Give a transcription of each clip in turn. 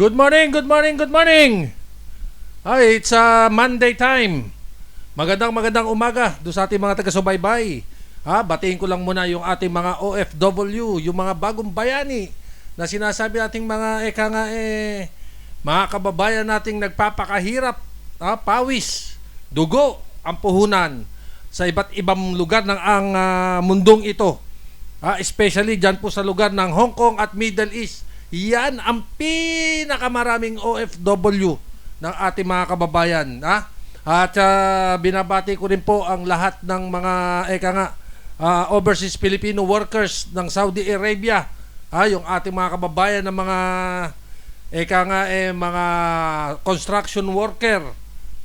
Good morning, good morning, good morning. Ay, it's uh, Monday time. Magandang magandang umaga do sa ating mga taga-subaybay. Ha, batiin ko lang muna yung ating mga OFW, yung mga bagong bayani na sinasabi nating mga eka nga eh mga kababayan nating nagpapakahirap, ha, pawis, dugo ang puhunan sa iba't ibang lugar ng ang ah, mundong ito. Ah, especially dyan po sa lugar ng Hong Kong at Middle East. Yan ang pinakamaraming OFW ng ating mga kababayan. Ha? At ah, binabati ko rin po ang lahat ng mga eka nga ah, overseas Filipino workers ng Saudi Arabia. Ha? Yung ating mga kababayan ng mga eka nga eh mga construction worker.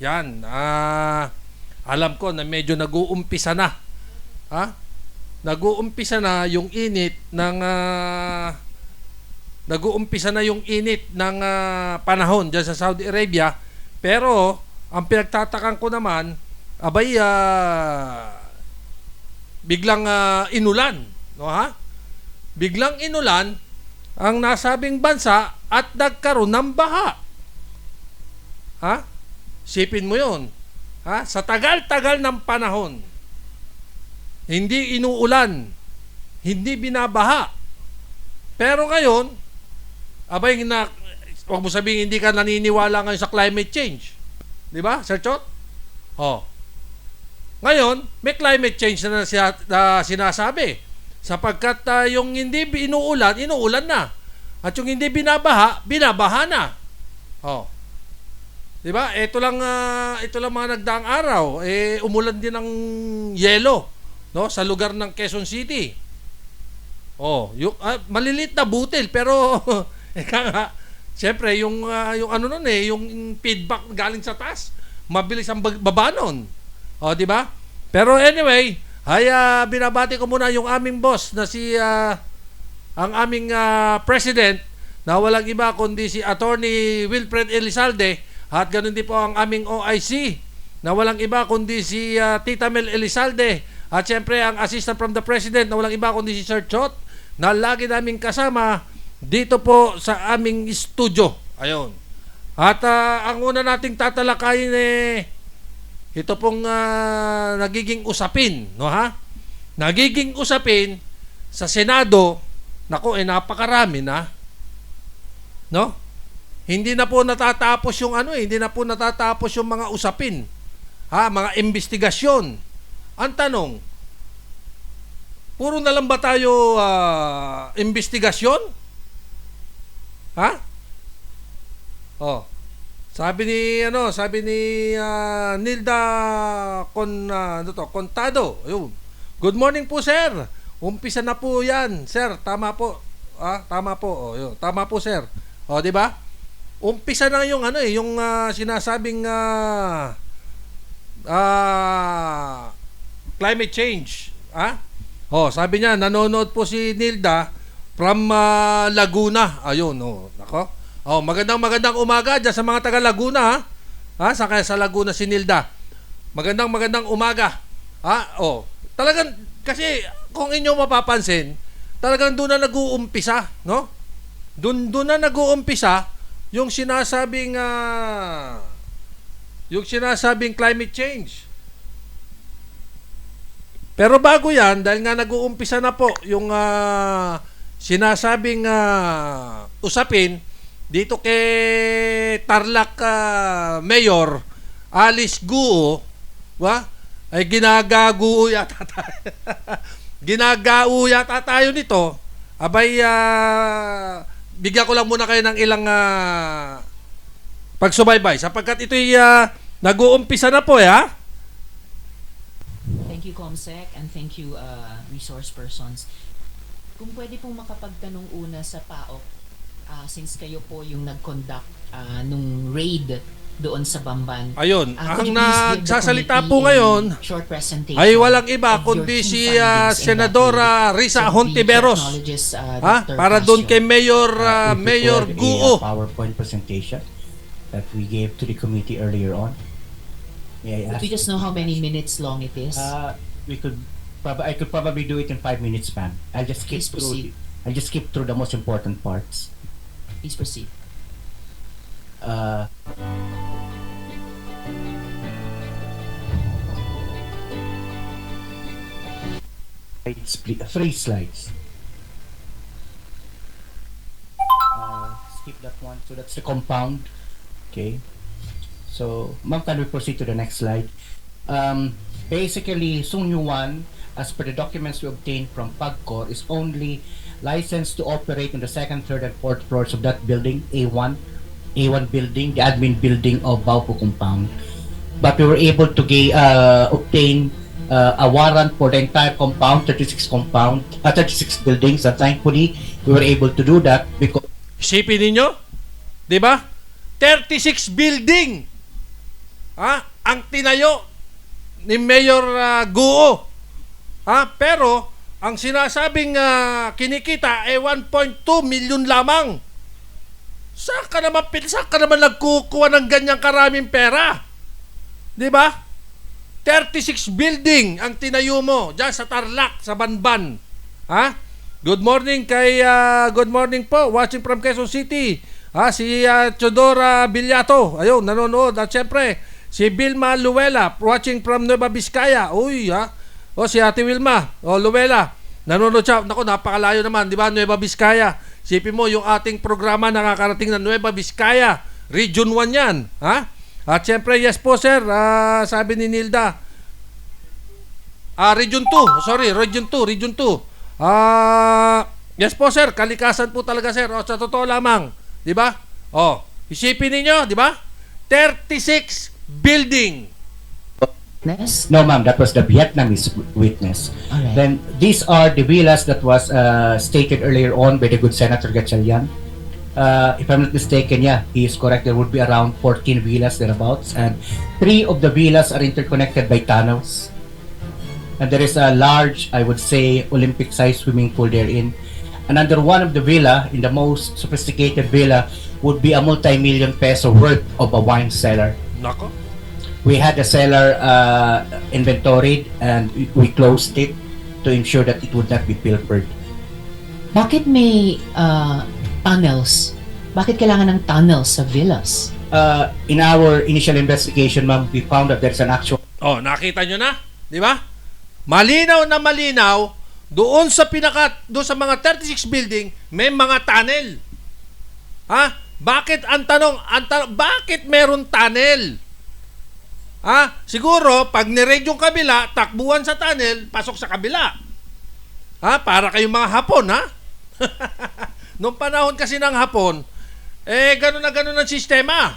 Yan. Ah, alam ko na medyo nag-uumpisa na. Ha? nag-uumpisa na yung init ng ah, nag-uumpisa na yung init ng ah, panahon diyan sa Saudi Arabia pero ang pinagtatakan ko naman abay ah, biglang ah, inulan no ha? Biglang inulan ang nasabing bansa at nagkaroon ng baha. Ha? Sipin mo yon ha? Sa tagal-tagal ng panahon hindi inuulan, hindi binabaha. Pero ngayon, abay na wag mo sabihin hindi ka naniniwala ngayon sa climate change. 'Di ba, Sir Chot? Oh. Ngayon, may climate change na, na sinasabi. Sapagkat ah, yung hindi inuulan, inuulan na. At yung hindi binabaha, binabaha na. Oh. 'Di ba? Ito lang ah, ito lang mga nagdaang araw, eh umulan din ng yelo no sa lugar ng Quezon City. Oh, yung ah, malilit na butil pero eka nga Siyempre, yung ah, yung ano nun eh, yung feedback galing sa taas, mabilis ang baba nun. Oh, di ba? Pero anyway, ay ah, binabati ko muna yung aming boss na si ah, ang aming ah, president na walang iba kundi si Attorney Wilfred Elizalde at ganun din po ang aming OIC na walang iba kundi si ah, Tita Mel Elizalde at syempre ang assistant from the president na walang iba kundi si Sir Chot na lagi naming kasama dito po sa aming studio. Ayun. At ah, ang una nating tatalakayin eh ito pong ah, nagiging usapin, no ha? Nagiging usapin sa Senado, nako eh napakarami na. No? Hindi na po natatapos yung ano eh, hindi na po natatapos yung mga usapin. Ha, mga investigasyon. Ang tanong, puro na lang ba tayo ah, investigasyon? Ha? Oh. Sabi ni ano, sabi ni ah, Nilda Con ah, ano to, Contado. Ayun. Good morning po, sir. Umpisa na po 'yan, sir. Tama po. Ah, tama po. Oh, yun. Tama po, sir. Oh, 'di ba? Umpisa na yung ano eh, yung ah, sinasabing ah ah, climate change. Ah? Oh, sabi niya nanonood po si Nilda from ah, Laguna. Ayun, oh, nako. Oh, magandang magandang umaga diyan sa mga taga Laguna ha. Ha, sa kaya sa Laguna si Nilda. Magandang magandang umaga. Ha? Oh, talagang kasi kung inyo mapapansin, talagang doon na nag-uumpisa, no? Doon doon na nag-uumpisa yung sinasabing ah, yung sinasabing climate change. Pero bago yan, dahil nga nag-uumpisa na po yung ah, sinasabing ah, usapin dito kay Tarlac ah, Mayor Alice Guo, wa? Ay ginagaguo yata tayo. ginagao yata tayo nito. Abay, ah, bigyan ko lang muna kayo ng ilang ah, pagsubaybay sapagkat ito'y ah, nag-uumpisa na po, eh, ha? Thank you, Comsec, and thank you, uh, resource persons. Kung pwede pong makapagtanong una sa PAOK, uh, since kayo po yung nag-conduct uh, nung raid doon sa Bamban. Ayun, uh, ang you nagsasalita po ngayon short presentation ay walang iba kundi si that Senadora. Risa Hontiveros. uh, Ha? Para doon kay Mayor Uh, Mayor Guo. A PowerPoint presentation that we gave to the committee earlier on. May I ask? we just know how many minutes long it is? Uh, we could, prob- I could probably do it in five minutes, ma'am. I'll just skip Please through. proceed. I'll just skip through the most important parts. Please proceed. Uh, slides. Three slides. Uh, skip that one. So that's the compound. Okay. So, ma'am, can we proceed to the next slide? Um, basically, Sunyu 1, as per the documents we obtained from PAGCOR, is only licensed to operate in the second, third, and fourth floors of that building, A1, A1 building, the admin building of Baupo compound. But we were able to ga- uh, obtain uh, a warrant for the entire compound, 36 compound, uh, 36 buildings, and thankfully, we were able to do that because Isipin ninyo, di ba? 36 building. Ha? Ang tinayo ni Mayor ah, Guo. Ha? Pero ang sinasabing ah, kinikita ay 1.2 million lamang. Saan ka naman, saan ka naman nagkukuha ng ganyang karaming pera? Di ba? 36 building ang tinayo mo diyan sa Tarlac, sa Banban. Ha? Good morning kay ah, good morning po watching from Quezon City. Ha, si ah, Chodora Bilyato. Ayun, nanonood. At syempre, si Vilma Luela watching from Nueva Vizcaya. Uy, ha. O si Ate Wilma, o Luela. Nanonood siya. Nako, napakalayo naman, 'di ba? Nueva Vizcaya. Sipin mo yung ating programa nakakarating na Nueva Vizcaya. Region 1 'yan, ha? At syempre, yes po sir, Ah, sabi ni Nilda, Ah, Region 2. Sorry, Region 2, Region 2. Ah, yes po sir, kalikasan po talaga sir. O, sa totoo lamang, 'di ba? Oh, isipin niyo, 'di ba? 36 building. Nes? No, ma'am, that was the Vietnamese witness. Alright. Then these are the villas that was uh, stated earlier on by the good Senator Gatchalian. Uh, if I'm not mistaken, yeah, he is correct. There would be around 14 villas thereabouts, and three of the villas are interconnected by tunnels. And there is a large, I would say, Olympic-sized swimming pool therein. And under one of the villa, in the most sophisticated villa, would be a multi-million peso worth of a wine cellar Nako. We had the cellar uh, inventoried and we- closed it to ensure that it would not be pilfered. Bakit may ah, tunnels? Bakit kailangan ng tunnels sa villas? Uh, in our initial investigation, ma'am, we found that there's an actual Oh, nakita nyo na? Di ba? Malinaw na malinaw, doon sa pinaka, doon sa mga 36 building, may mga tunnel. Ha? Bakit ang tanong, ang tanong, bakit meron tunnel? Ha? Siguro, pag niread yung kabila, takbuhan sa tunnel, pasok sa kabila. Ha? Para kayong mga Hapon, ha? Noong panahon kasi ng Hapon, eh, gano'n na gano'n ang sistema.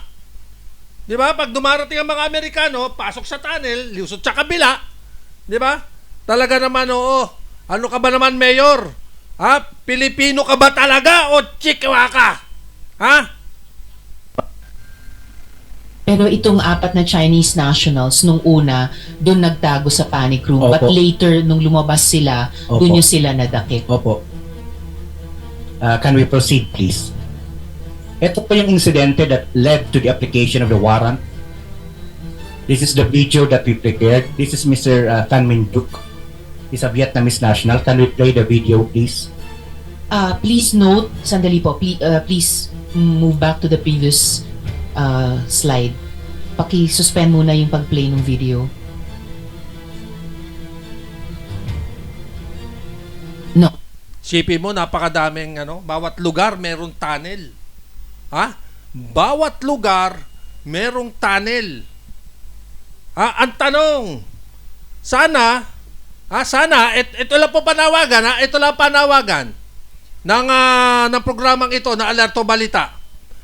Di ba? Pag dumarating ang mga Amerikano, pasok sa tunnel, lusot sa kabila. Di ba? Talaga naman, oo. Ano ka ba naman, Mayor? Ha? Pilipino ka ba talaga o chikwa ka? Ha? Pero itong apat na Chinese nationals, nung una, doon nagtago sa panic room. But Opo. later, nung lumabas sila, Opo. doon yung sila nadakip. Opo. Uh, can we proceed, please? Ito po yung incidente that led to the application of the warrant. This is the video that we prepared. This is Mr. Uh, Tan Minh Duc. He's a Vietnamese national. Can we play the video, please? Ah, please note, sandali po, please, please move back to the previous ah, slide. Paki-suspend muna yung pag-play ng video. No. Sipin mo, napakadaming ano, bawat lugar merong tunnel. Ha? Bawat lugar merong tunnel. Ha? Ang tanong, sana, ha, sana, et, ito lang po panawagan, ha? Ito lang panawagan ng, ah, ng programang ito na Alerto Balita.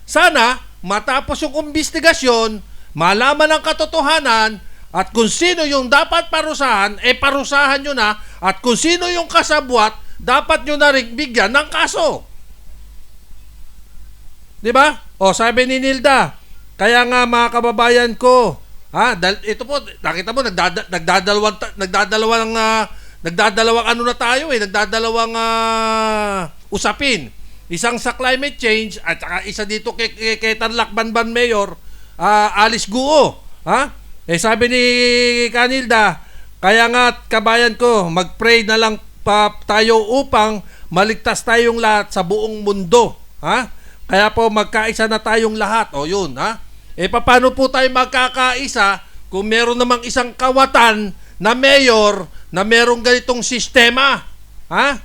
Sana, matapos yung investigasyon, malaman ang katotohanan, at kung sino yung dapat parusahan, eh parusahan nyo na, at kung sino yung kasabwat, dapat nyo na rin bigyan ng kaso. Di ba? O, sabi ni Nilda, kaya nga mga kababayan ko, ha, dal, ito po, nakita mo, nagdada, nagdadalawang, nagdadalawang, ah, nagdadalawang ano na tayo eh, nagdadalawang ah, usapin. Isang sa climate change at saka isa dito kay, kay, kay Tarlac Banban Mayor, ah, Alice Guo. Ha? Eh sabi ni Kanilda, kaya nga kabayan ko, mag-pray na lang pa tayo upang maligtas tayong lahat sa buong mundo. Ha? Kaya po magkaisa na tayong lahat. O yun, ha? E paano po tayo magkakaisa kung meron namang isang kawatan na mayor na merong ganitong sistema? Ha?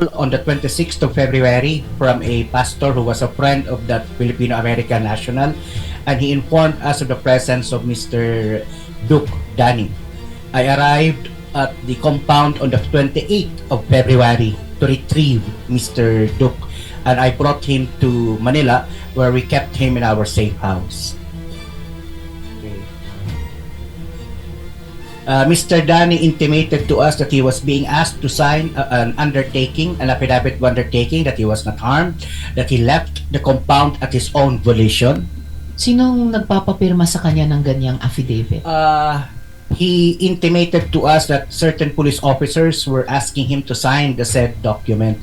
On the 26th of February from a pastor who was a friend of that Filipino-American national and he informed us of the presence of Mr. Duke Danny. I arrived at the compound on the 28th of February to retrieve Mr. Duke and I brought him to Manila where we kept him in our safe house. Uh, Mr. Danny intimated to us that he was being asked to sign a- an undertaking, an affidavit of undertaking that he was not harmed, that he left the compound at his own volition. Sinong nagpapapirma sa kanya ng ganyang affidavit? Uh, he intimated to us that certain police officers were asking him to sign the said document.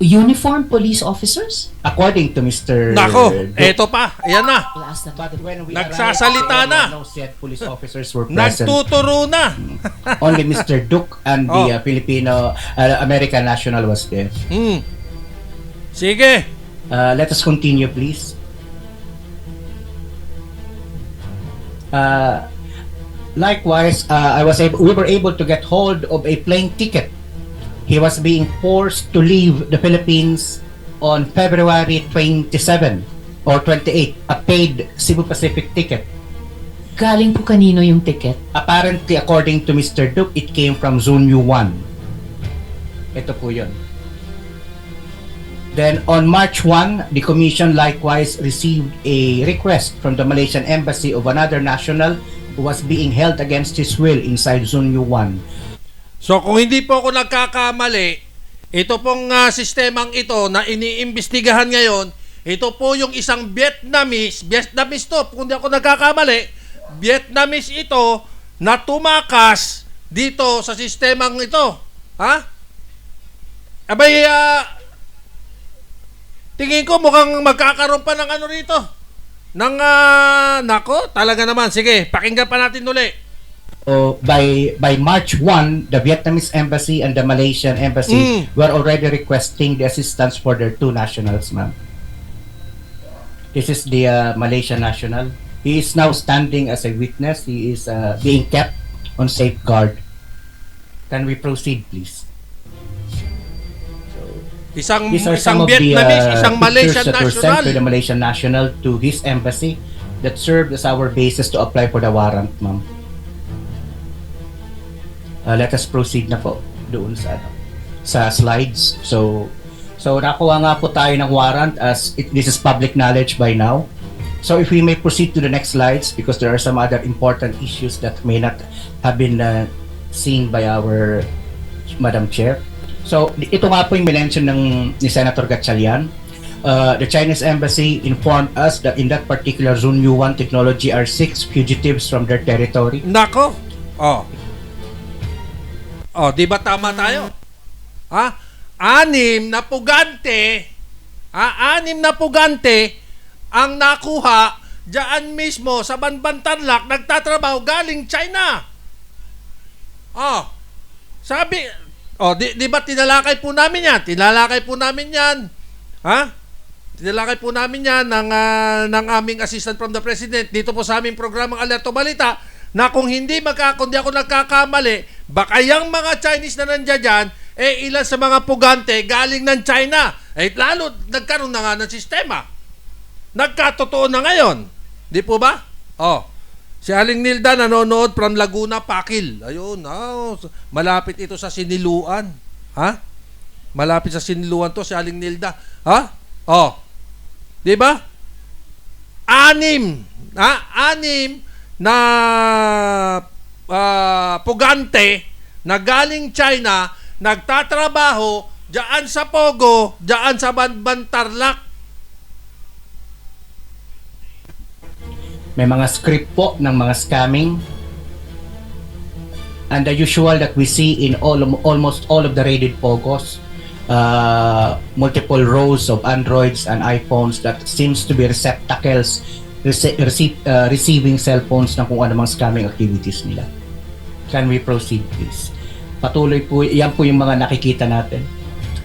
Uniform police officers? According to Mr. Nako, eto pa. Ayan na. Last na But when we Nagsasalita arrived, na. no said police officers were present. Nagtuturo na. Only Mr. Duke and Oh. the uh, Filipino uh, American national was there. Hmm. Sige. Uh, let us continue, please. Uh, likewise, uh, I was able, we were able to get hold of a plane ticket. He was being forced to leave the Philippines on February 27 or 28, a paid Cebu Pacific ticket. Galing po kanino yung ticket? Apparently, according to Mr. Duke, it came from Zone U1. Ito po yun. Then on March 1, the commission likewise received a request from the Malaysian embassy of another national who was being held against his will inside Zone U1. So kung hindi po ako nagkakamali, ito pong ah, sistemang ito na iniimbestigahan ngayon, ito po yung isang Vietnamese, Vietnamese to, kung hindi ako nagkakamali, Vietnamese ito na tumakas dito sa sistemang ito. Ha? Abay, ah, tingin ko mukhang magkakaroon pa ng ano rito. Ng, ah, nako, talaga naman. Sige, pakinggan pa natin uli. By by March 1, the Vietnamese embassy and the Malaysian embassy Mm. were already requesting the assistance for their two nationals, ma'am. This is the uh, Malaysian national. He is now standing as a witness. He is uh, being kept on safeguard. Can we proceed, please? Isang, These are isang some of the uh, isang Malaysian that were sent national. to the Malaysian national to his embassy that served as our basis to apply for the warrant, ma'am. Uh, let us proceed na po doon sa ano, sa slides. So so nakuha nga po tayo ng warrant as it, this is public knowledge by now. So if we may proceed to the next slides because there are some other important issues that may not have been uh, seen by our Madam Chair. So ito nga po yung mention ng ni Senator Gatchalian. Uh, the Chinese embassy informed us that in that particular Zone U1 technology are six fugitives from their territory. Nako. Oh. Oh, di ba tama tayo? Ha? Anim na pugante, ha? Anim na pugante ang nakuha diyan mismo sa Banbantanlak nagtatrabaho galing China. Oh. Sabi, oh, di, di ba tinalakay po namin yan? Tinalakay po namin yan. Ha? Tinalakay po namin yan ng, ah, ng aming assistant from the president dito po sa aming programang Alerto Balita na kung hindi magka, kundi ako nagkakamali, baka yung mga Chinese na nandiyan dyan, eh ilan sa mga pugante galing ng China. Eh lalo, nagkaroon na nga ng sistema. Nagkatotoo na ngayon. Di po ba? Oh. Si Aling Nilda nanonood from Laguna, Pakil. Ayun, oh, malapit ito sa Siniluan. Ha? Malapit sa Siniluan to si Aling Nilda. Ha? Oh. 'Di ba? Anim. Ha? Anim na ah, pugante na galing China nagtatrabaho diyan sa Pogo, diyan sa Banbantarlak. May mga script po ng mga scamming. And the usual that we see in all almost all of the raided Pogos. Uh, multiple rows of Androids and iPhones that seems to be receptacles rece- receive, uh, receiving cellphones ng kung anumang scamming activities nila. Can we proceed please? Patuloy po, yan po yung mga nakikita natin.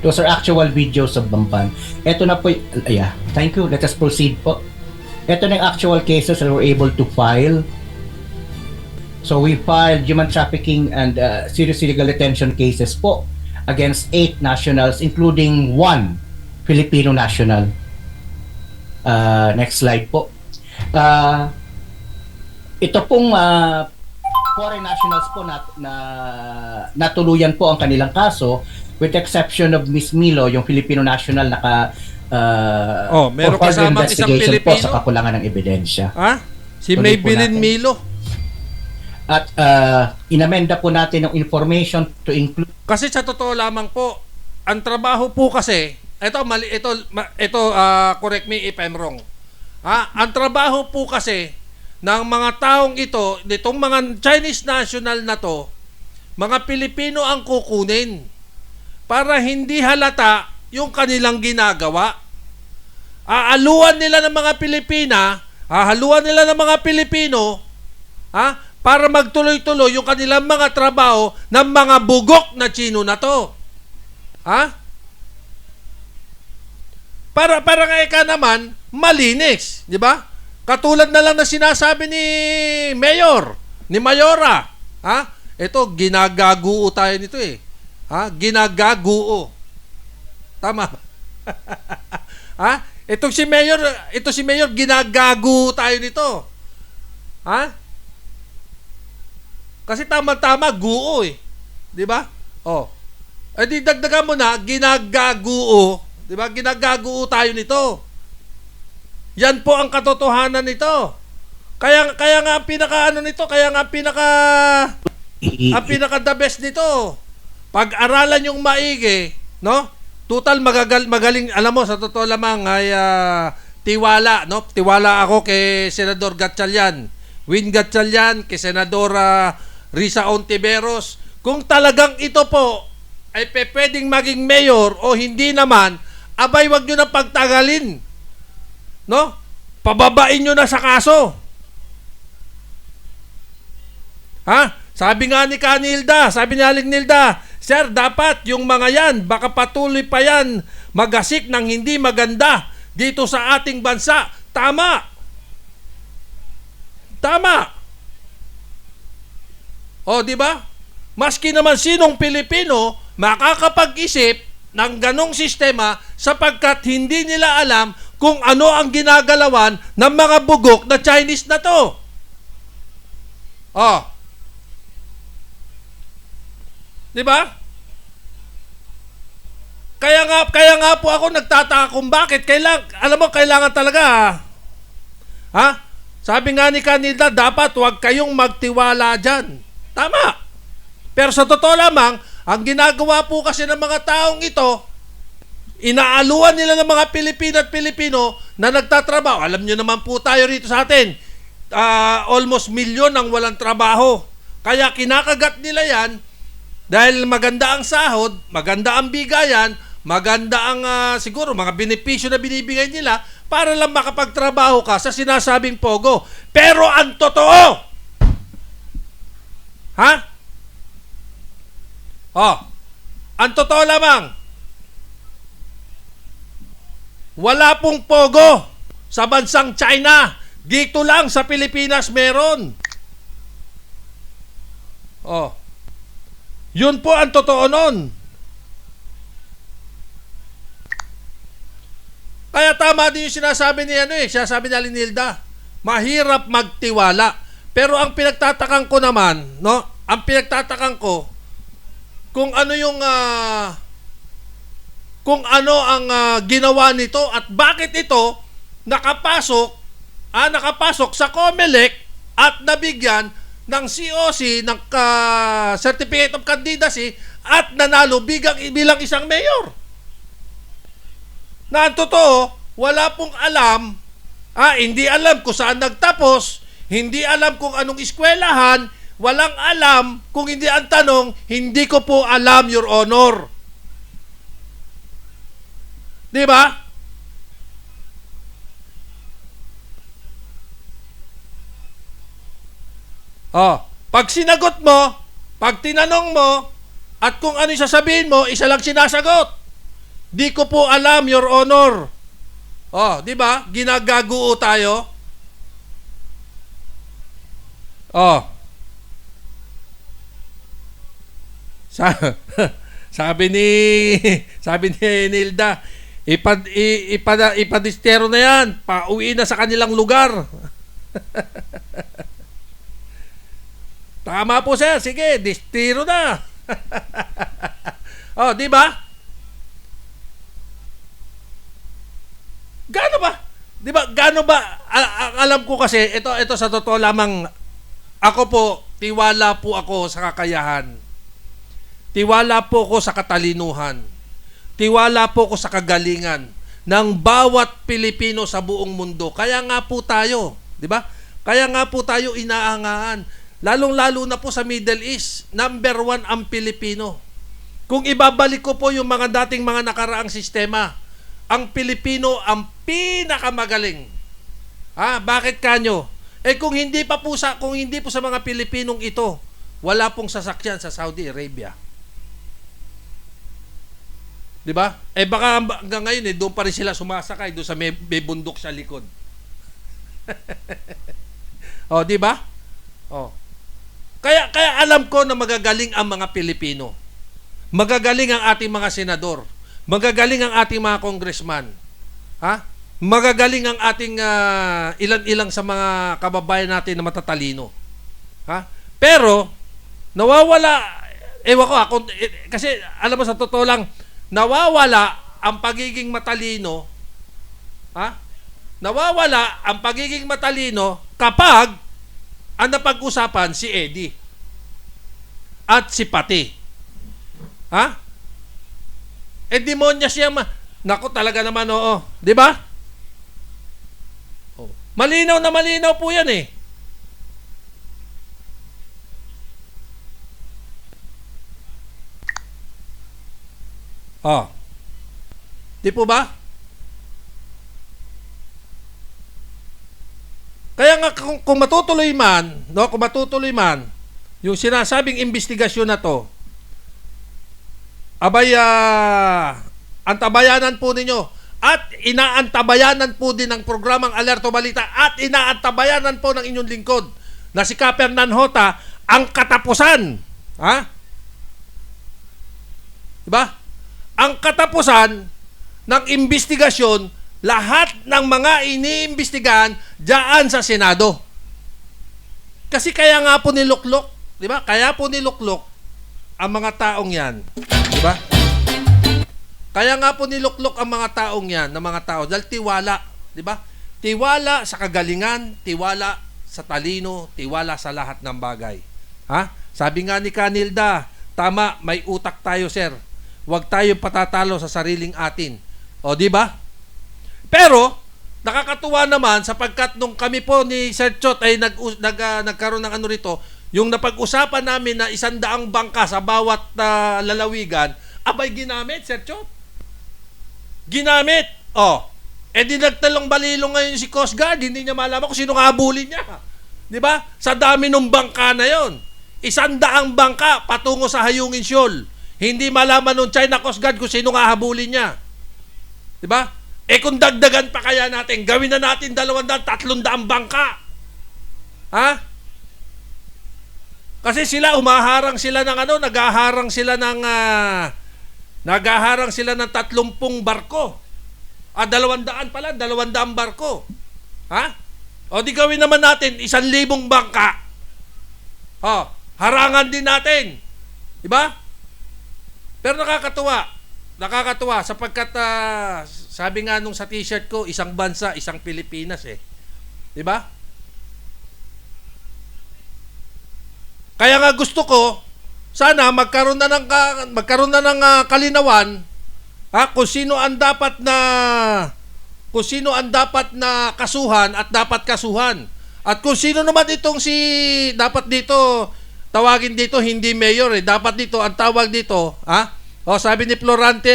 Those are actual videos of Bamban. Ito na po, yeah, thank you. Let us proceed po. Ito na yung actual cases that we're able to file. So we filed human trafficking and uh, serious illegal detention cases po against eight nationals including one Filipino national. Uh, next slide po. Uh, ito pong uh, foreign nationals po na, na natuluyan po ang kanilang kaso with the exception of Miss Milo, yung Filipino national naka uh, Oh, meron kasamang isang investigation po Pilipino? sa kakulangan ng ebidensya. Ha? Si Tuloy Maybelline natin. Milo. At uh, inamenda po natin yung information to include Kasi sa totoo lamang po, ang trabaho po kasi, ito mali ito ito ah, correct me if I'm wrong. Ha? Ang trabaho po kasi ng mga taong ito, nitong mga Chinese national na to, mga Pilipino ang kukunin para hindi halata yung kanilang ginagawa. Aaluan nila ng mga Pilipina, ahaluan nila ng mga Pilipino, ha? Para magtuloy-tuloy yung kanilang mga trabaho ng mga bugok na Chino na to. Ha? Para para nga ika naman malinis, di ba? Katulad na lang na sinasabi ni Mayor, ni Mayora. Ha? Ito ginagaguo tayo nito eh. Ha? Ginagaguo. Tama. ha? Ito si Mayor, ito si Mayor ginagaguo tayo nito. Ha? Kasi tama-tama guo eh. 'Di ba? Oh. Eh di dagdagan mo na ginagaguo, 'di ba? Ginagaguo tayo nito. Yan po ang katotohanan nito. Kaya kaya nga ang pinaka ano nito, kaya nga ang pinaka ang pinaka the best nito. Pag-aralan yung maigi, no? Total magagal, magaling, alam mo sa totoo lamang ay ah, tiwala, no? Tiwala ako kay Senador Gatchalian. Win Gatchalian kay Senadora Risa Ontiveros. Kung talagang ito po ay pwedeng maging mayor o hindi naman, abay wag nyo na pagtagalin. No? Pababain nyo na sa kaso. Ha? Sabi nga ni Kanilda, sabi ni Aling Nilda, Sir, dapat yung mga yan, baka patuloy pa yan magasik ng hindi maganda dito sa ating bansa. Tama. Tama. O, di ba? Maski naman sinong Pilipino makakapag-isip ng ganong sistema sapagkat hindi nila alam kung ano ang ginagalawan ng mga bugok na Chinese na to. Oh. 'Di ba? Kaya nga kaya nga po ako nagtataka kung bakit kailang alam mo kailangan talaga ha. ha? Sabi nga ni Kanilda, dapat huwag kayong magtiwala diyan. Tama. Pero sa totoo lamang, ang ginagawa po kasi ng mga taong ito, inaaluan nila ng mga Pilipino at Pilipino na nagtatrabaho. Alam nyo naman po tayo rito sa atin, ah, almost milyon ang walang trabaho. Kaya kinakagat nila yan dahil maganda ang sahod, maganda ang bigayan, maganda ang ah, siguro mga benepisyo na binibigay nila para lang makapagtrabaho ka sa sinasabing pogo. Pero ang totoo, ha? Oh, ang totoo lamang, wala pong pogo sa bansang China. Dito lang sa Pilipinas meron. Oh. Yun po ang totoo nun. Kaya tama din yung sinasabi ni ano eh, sinasabi ni Alinilda. Mahirap magtiwala. Pero ang pinagtatakan ko naman, no? Ang pinagtatakan ko kung ano yung ah, kung ano ang ah, ginawa nito at bakit ito nakapasok ah, nakapasok sa COMELEC at nabigyan ng COC ng ka- Certificate of Candidacy at nanalo bigang bilang isang mayor. Na ang totoo, wala pong alam, ah, hindi alam kung saan nagtapos, hindi alam kung anong eskwelahan, walang alam kung hindi ang tanong, hindi ko po alam, Your Honor. Di ba? Oh, pag sinagot mo, pag tinanong mo, at kung ano sasabihin mo, isa lang sinasagot. Di ko po alam, Your Honor. Oh, di ba? Ginagaguo tayo. Oh. Sa sabi ni sabi ni Nilda, ipad i, ipada, ipadistero na 'yan. Pauwi na sa kanilang lugar. Tama po sir, sige, distiro na. oh, di ba? Gaano ba? 'Di ba? Gaano ba alam ko kasi ito ito sa totoo lamang ako po tiwala po ako sa kakayahan. Tiwala po ako sa katalinuhan. Tiwala po ako sa kagalingan ng bawat Pilipino sa buong mundo. Kaya nga po tayo, 'di ba? Kaya nga po tayo inaangaan. Lalong-lalo na po sa Middle East, number one ang Pilipino. Kung ibabalik ko po yung mga dating mga nakaraang sistema, ang Pilipino ang pinakamagaling. Ah, bakit kanyo? Eh kung hindi pa po sa kung hindi po sa mga Pilipinong ito, wala pong sasakyan sa Saudi Arabia. 'Di ba? Eh baka hanggang ngayon eh doon pa rin sila sumasakay doon sa may, may bundok sa likod. oh, 'di ba? Oh. Kaya kaya alam ko na magagaling ang mga Pilipino. Magagaling ang ating mga senador. Magagaling ang ating mga congressman. Ha? Magagaling ang ating ah, ilan-ilang sa mga kababayan natin na matatalino. Ha? Pero nawawala ewan ko ako eh, kasi alam mo sa totoo lang nawawala ang pagiging matalino ha? Nawawala ang pagiging matalino kapag ang napag-usapan si Eddie at si Pati. Ha? Eh demonya siya ma. Nako talaga naman oo, 'di ba? Oh. Malinaw na malinaw po 'yan eh. Oh. Di po ba? Kaya nga kung, kung matutuloy man, no, kung matutuloy man yung sinasabing investigasyon na to, abay ah, antabayanan po ninyo at inaantabayanan po din ng programang Alerto Balita at inaantabayanan po ng inyong lingkod na si Kaper Nanhota ang katapusan. Ha? Diba? Ang katapusan ng investigasyon lahat ng mga iniimbestigahan diyan sa Senado. Kasi kaya nga po niluklok, 'di ba? Kaya po niluklok ang mga taong 'yan, 'di ba? Kaya nga po niluklok ang mga taong 'yan, ng mga tao dahil tiwala, 'di ba? Tiwala sa kagalingan, tiwala sa talino, tiwala sa lahat ng bagay. Ha? Sabi nga ni Kanilda, tama, may utak tayo, sir. Huwag tayong patatalo sa sariling atin. O, di ba? Pero, nakakatuwa naman sapagkat nung kami po ni Sir Chot ay nag, nag, ah, nagkaroon ng ano rito, yung napag-usapan namin na isang daang bangka sa bawat ah, lalawigan, abay ginamit, Sir Chot. Ginamit. Oh. Eh di nagtalong balilong ngayon si Coast Guard, hindi niya malaman kung sino habulin niya. 'Di ba? Sa dami ng bangka na 'yon. Isang daang bangka patungo sa Hayungin Shoal. Hindi malaman ng China Coast Guard kung sino nga habulin niya. 'Di ba? Eh kung dagdagan pa kaya natin, gawin na natin 200, 300 bangka. Ha? Kasi sila umaharang sila ng ano, nagaharang sila ng ah, nagaharang sila ng 30 barko. Ah, 200 pala, 200 barko. Ha? O di gawin naman natin isang libong bangka. Oh, harangan din natin. 'Di ba? Pero nakakatuwa. Nakakatuwa sapagkat ah, sabi nga nung sa t-shirt ko, isang bansa, isang Pilipinas eh. 'Di ba? Kaya nga gusto ko sana magkaroon na ng ka- magkaroon na ng ah, kalinawan ha, kung sino ang dapat na kung sino ang dapat na kasuhan at dapat kasuhan. At kung sino naman itong si dapat dito tawagin dito hindi mayor eh. Dapat dito ang tawag dito, ha? O sabi ni Florante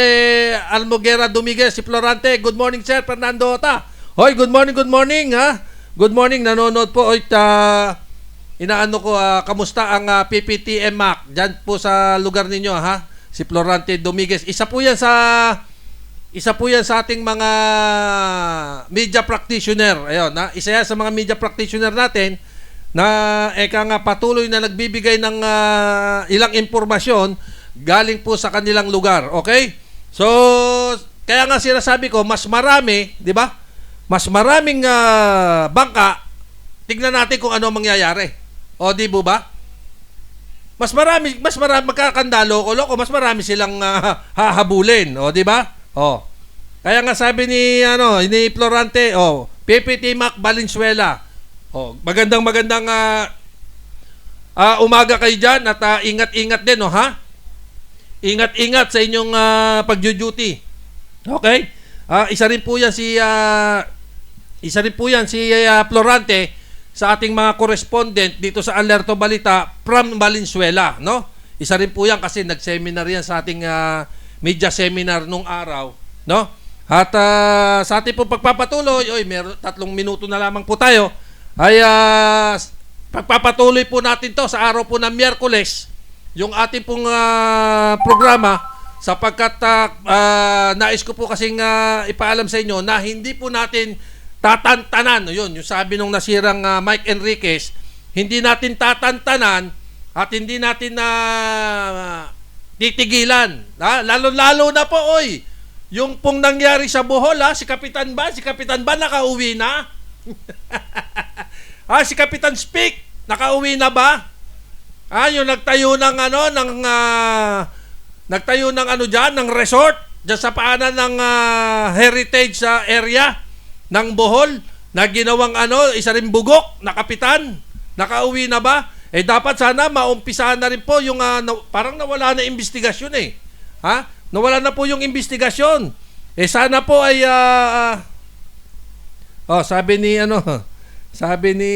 Almoguera Dominguez, si Florante, good morning sir Fernando Ota. Hoy, good morning, good morning, ha? Good morning, nanonood po oy ta inaano ko ah, kamusta ang ah, PPTM Mac diyan po sa lugar ninyo ha si Florante Dominguez isa po yan sa isa po yan sa ating mga media practitioner. Ayun, na, isa yan sa mga media practitioner natin na eka nga patuloy na nagbibigay ng ah, ilang impormasyon galing po sa kanilang lugar. Okay? So, kaya nga sinasabi ko, mas marami, di ba? Mas maraming ah, bangka, tignan natin kung ano ang mangyayari. O, di po ba? mas marami mas marami magkakandalo ko loko mas marami silang ah, hahabulin o di ba o kaya nga sabi ni ano ni Florante o PPT Mac Valenzuela o magandang magandang ah, ah, umaga kayo diyan at ah, ingat-ingat din o ha ingat-ingat sa inyong uh, pagjo-duty okay Ah, isa rin po yan si ah, isa rin po yan si ah, Florante sa ating mga correspondent dito sa Alerto Balita from Valenzuela, no? Isa rin po yan kasi nag-seminar yan sa ating ah, media seminar nung araw, no? At ah, sa ating po pagpapatuloy, oy, meron tatlong minuto na lamang po tayo, ay ah, pagpapatuloy po natin to sa araw po ng Miyerkules, yung ating pong ah, programa sapagkat ah, ah, nais ko po kasing ah, ipaalam sa inyo na hindi po natin tatantanan, yun, yung sabi nung nasirang ah, Mike Enriquez, hindi natin tatantanan at hindi natin na titigilan. Ha? Lalo-lalo na po, oy, yung pong nangyari sa Bohol, ha? si Kapitan ba? Si Kapitan ba nakauwi na? ha, si Kapitan Speak, nakauwi na ba? Ah, yung nagtayo ng ano, ng ah, nagtayo ng ano diyan, ng resort diyan sa paanan ng ah, heritage sa area ng Bohol na ginawang ano, isa rin bugok na kapitan. Nakauwi na ba? Eh dapat sana maumpisahan na rin po yung ah, na- parang nawala na investigasyon eh. Ha? Nawala na po yung investigasyon. Eh sana po ay ah, oh, sabi ni ano, sabi ni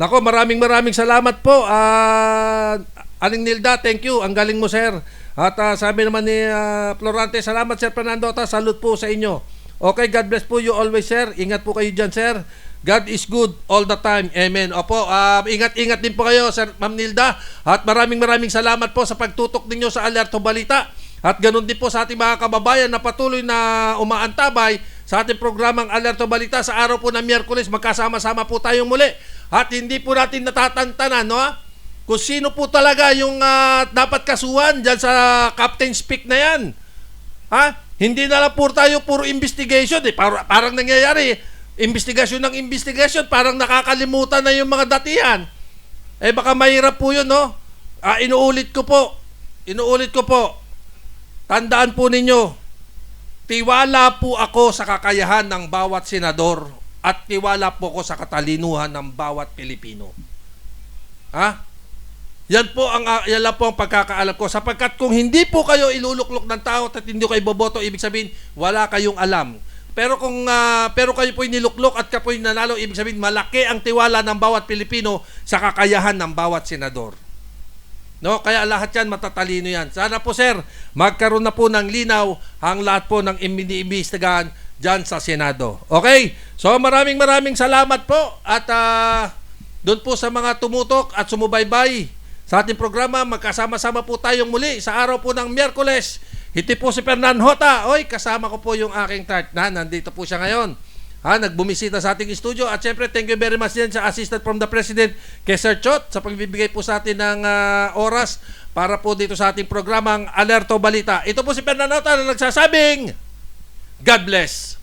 Nako, maraming maraming salamat po. Ah, Aling Nilda, thank you. Ang galing mo, sir. At ah, sabi naman ni ah, Florante, salamat, Sir Fernando. Ta, salute po sa inyo. Okay, God bless po you always, sir. Ingat po kayo dyan, sir. God is good all the time. Amen. Opo, ah, ingat-ingat din po kayo, Sir Ma'am Nilda. At maraming maraming salamat po sa pagtutok ninyo sa Alerto Balita. At ganun din po sa ating mga kababayan na patuloy na umaantabay sa ating programang Alerto Balita sa araw po ng Miyerkules. Magkasama-sama po tayong muli. At hindi po natin natatantanan, no? Kung sino po talaga yung ah, dapat kasuhan dyan sa Captain Speak na yan. Ha? Hindi na lang puro tayo puro investigation. Eh. Parang, parang nangyayari, investigasyon ng investigasyon, parang nakakalimutan na yung mga datihan. Eh baka mahirap po yun, no? Ah, inuulit ko po. Inuulit ko po. Tandaan po ninyo, tiwala po ako sa kakayahan ng bawat senador at tiwala po ako sa katalinuhan ng bawat Pilipino. Ha? Yan po ang ah, yan lang po ang pagkakaalam ko sapagkat kung hindi po kayo iluluklok ng tao at hindi kayo boboto ibig sabihin wala kayong alam. Pero kung ah, pero kayo po niluklok at kayo nanalo ibig sabihin malaki ang tiwala ng bawat Pilipino sa kakayahan ng bawat senador. No, kaya lahat 'yan matatalino 'yan. Sana po sir, magkaroon na po ng linaw ang lahat po ng iniimbestigahan diyan sa Senado. Okay? So maraming maraming salamat po at ah, doon po sa mga tumutok at sumubaybay sa ating programa, magkasama-sama po tayong muli sa araw po ng Miyerkules. Iti po si Fernan Hota. Oy, kasama ko po yung aking tart na nandito po siya ngayon. Ha, nagbumisita sa ating studio at syempre thank you very much din sa assistant from the President kay Sir Chot sa pagbibigay po sa atin ng ah, oras para po dito sa ating programang Alerto Balita. Ito po si Fernando Hota na nagsasabing God bless.